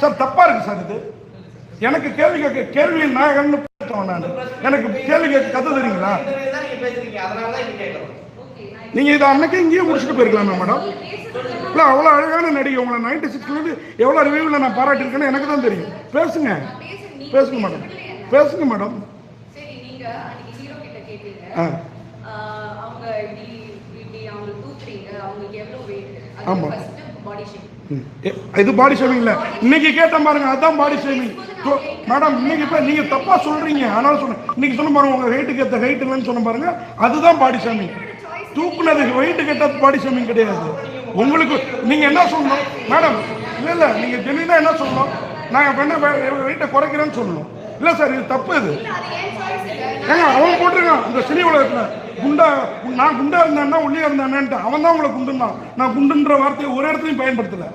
Sir தப்பா இருக்கு sir இது. எனக்கு கேள்வி கேட்க கேள்வியின் நாயகன்னு பேசுறேன் நான். எனக்கு கேள்வி கேட்க கத்து தெரியுங்களா? நீங்க இதை அன்னைக்கே இங்கேயே முடிச்சுட்டு போயிருக்கலாமே மேடம் இல்லை அவ்வளோ அழகான நடிகை. உங்களை நைன்டி சிக்ஸ்லேருந்து எவ்வளோ ரிவ்யூவில் நான் பாராட்டியிருக்கேன்னு எனக்கு தான் தெரியும். பேசுங்க. பேசுங்க மேடம்? பேசுங்க மேடம் ஆ. ஆஹ் வெயிட் இது பாடி ஷேமிங் இல்ல. இன்னைக்கு கேட்டேன் பாருங்க அதான் பாடி ஷேமிங் மேடம் இன்னைக்கு இப்ப நீங்க தப்பா சொல்றீங்க. அதனால சொன்னேன். இன்னைக்கு சொன்ன பாருங்க உங்க ஹைட்டுக்கு ஏத்த ஹைட் இல்லைன்னு சொன்ன பாருங்க அதுதான் பாடி ஷேமிங் தூக்குனது வெயிட் கேட்டது பாடி ஷேமிங் கிடையாது. உங்களுக்கு நீங்க என்ன சொல்லணும்? மேடம் இல்ல இல்ல நீங்க ஜெனினா என்ன சொல்லணும்? நான் பண்ண வெயிட்டை குறைக்கிறேன்னு சொல்லணும். இல்ல சார் இது தப்பு இது. ஏங்க அவன் போட்டிருக்கான் இந்த சினி உலகத்துல குண்டா நான் குண்டா இருந்தானா உள்ளே இருந்தானேன்ட்டு அவன் தான் உங்களை குண்டுன்னா நான் குண்டுன்ற வார்த்தையை ஒரு இடத்துலையும் பயன்படுத்தலை.